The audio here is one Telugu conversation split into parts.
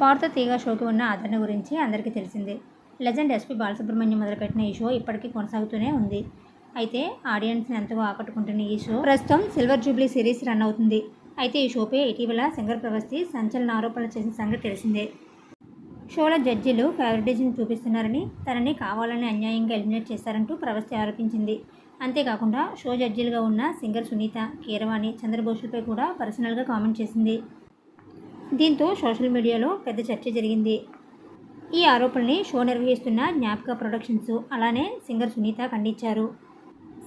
పార్తో తీగ షోకి ఉన్న ఆదరణ గురించి అందరికీ తెలిసిందే. లెజెండ్ ఎస్పీ బాలసుబ్రహ్మణ్యం మొదలుపెట్టిన ఈ షో ఇప్పటికీ కొనసాగుతూనే ఉంది. అయితే ఆడియన్స్ని ఎంతగా ఆకట్టుకుంటున్న ఈ షో ప్రస్తుతం సిల్వర్ జూబ్లీ సిరీస్ రన్ అవుతుంది. అయితే ఈ షోపై ఇటీవల శంకర్ ప్రవస్తి సంచలన ఆరోపణలు చేసిన సంగతి తెలిసిందే. షోలో జడ్జీలు ఫేవరెటిజం చూపిస్తున్నారని తనని కావాలని అన్యాయంగా ఎలిమినేట్ చేశారంటూ ప్రవస్తి ఆరోపించింది. అంతేకాకుండా షో జడ్జీలుగా ఉన్న సింగర్ సునీత కీరవాణి చంద్రబోసులపై కూడా పర్సనల్గా కామెంట్ చేసింది. దీంతో సోషల్ మీడియాలో పెద్ద చర్చ జరిగింది. ఈ ఆరోపణల్ని షో నిర్వహిస్తున్న జ్ఞాపక ప్రొడక్షన్స్ అలానే సింగర్ సునీత ఖండించారు.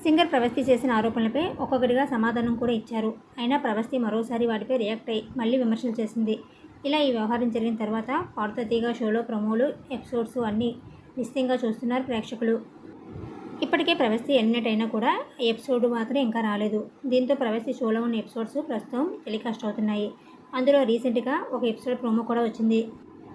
సింగర్ ప్రవస్తి చేసిన ఆరోపణలపై ఒక్కొక్కటిగా సమాధానం కూడా ఇచ్చారు. అయినా ప్రవస్తి మరోసారి వాటిపై రియాక్ట్ అయ్యి మళ్ళీ విమర్శలు చేసింది. ఇలా ఈ వ్యవహారం జరిగిన తర్వాత పాడుతీగా తీగ షోలో ప్రమోలు ఎపిసోడ్స్ అన్నీ నిశ్చితంగా చూస్తున్నారు ప్రేక్షకులు. ఇప్పటికే ప్రవస్తి ఎలిమినేట్ అయినా కూడా ఎపిసోడ్ మాత్రం ఇంకా రాలేదు. దీంతో ప్రవస్తి షోలో ఉన్న ఎపిసోడ్స్ ప్రస్తుతం టెలికాస్ట్ అవుతున్నాయి. అందులో రీసెంట్గా ఒక ఎపిసోడ్ ప్రోమో కూడా వచ్చింది.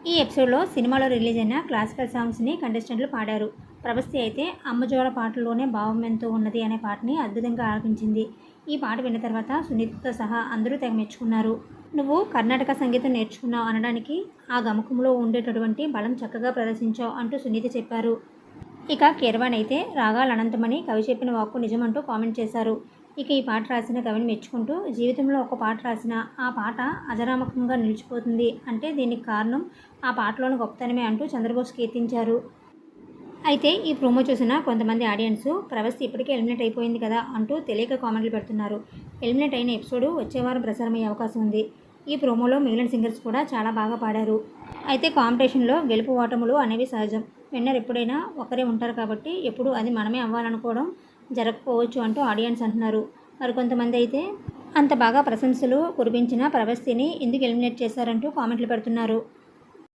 ఈ ఎపిసోడ్లో సినిమాలో రిలీజ్ అయిన క్లాసికల్ సాంగ్స్ని కంటెస్టెంట్లు పాడారు. ప్రభస్తి అయితే అమ్మజోల పాటలోనే భావం ఎంతో ఉన్నది అనే పాటని అద్భుతంగా ఆలపించింది. ఈ పాట విన్న తర్వాత సునీతతో సహా అందరూ తెగ మెచ్చుకున్నారు. నువ్వు కర్ణాటక సంగీతం నేర్చుకున్నావు అనడానికి ఆ గమకంలో ఉండేటటువంటి బలం చక్కగా ప్రదర్శించావు అంటూ సునీత చెప్పారు. ఇక కీరవాణి అయితే రాగాలు అనంతమని కవి చెప్పిన వాక్కు నిజమంటూ కామెంట్ చేశారు. ఇక ఈ పాట రాసిన కవిని మెచ్చుకుంటూ జీవితంలో ఒక పాట రాసిన ఆ పాట అజరామకంగా నిలిచిపోతుంది. అంటే దీనికి కారణం ఆ పాటలోని గొప్పతనమే అంటూ చంద్రబోస్ కీర్తించారు. అయితే ఈ ప్రోమో చూసిన కొంతమంది ఆడియన్స్ ప్రవస్తి ఇప్పటికే ఎలిమినేట్ అయిపోయింది కదా అంటూ తెలియక కామెంట్లు పెడుతున్నారు. ఎలిమినేట్ అయిన ఎపిసోడ్ వచ్చే వారం ప్రసారమయ్యే అవకాశం ఉంది. ఈ ప్రోమోలో మిగిలిన సింగర్స్ కూడా చాలా బాగా పాడారు. అయితే కాంపిటీషన్లో గెలుపు ఓటములు అనేవి సహజం. విన్నర్ ఎప్పుడైనా ఒకరే ఉంటారు కాబట్టి ఎప్పుడు అది మనమే అవ్వాలనుకోవడం జరగకపోవచ్చు అంటూ ఆడియన్స్ అంటున్నారు. మరికొంతమంది అయితే అంత బాగా ప్రశంసలు కురిపించిన ప్రవస్తిని ఎందుకు ఎలిమినేట్ చేశారంటూ కామెంట్లు పెడుతున్నారు.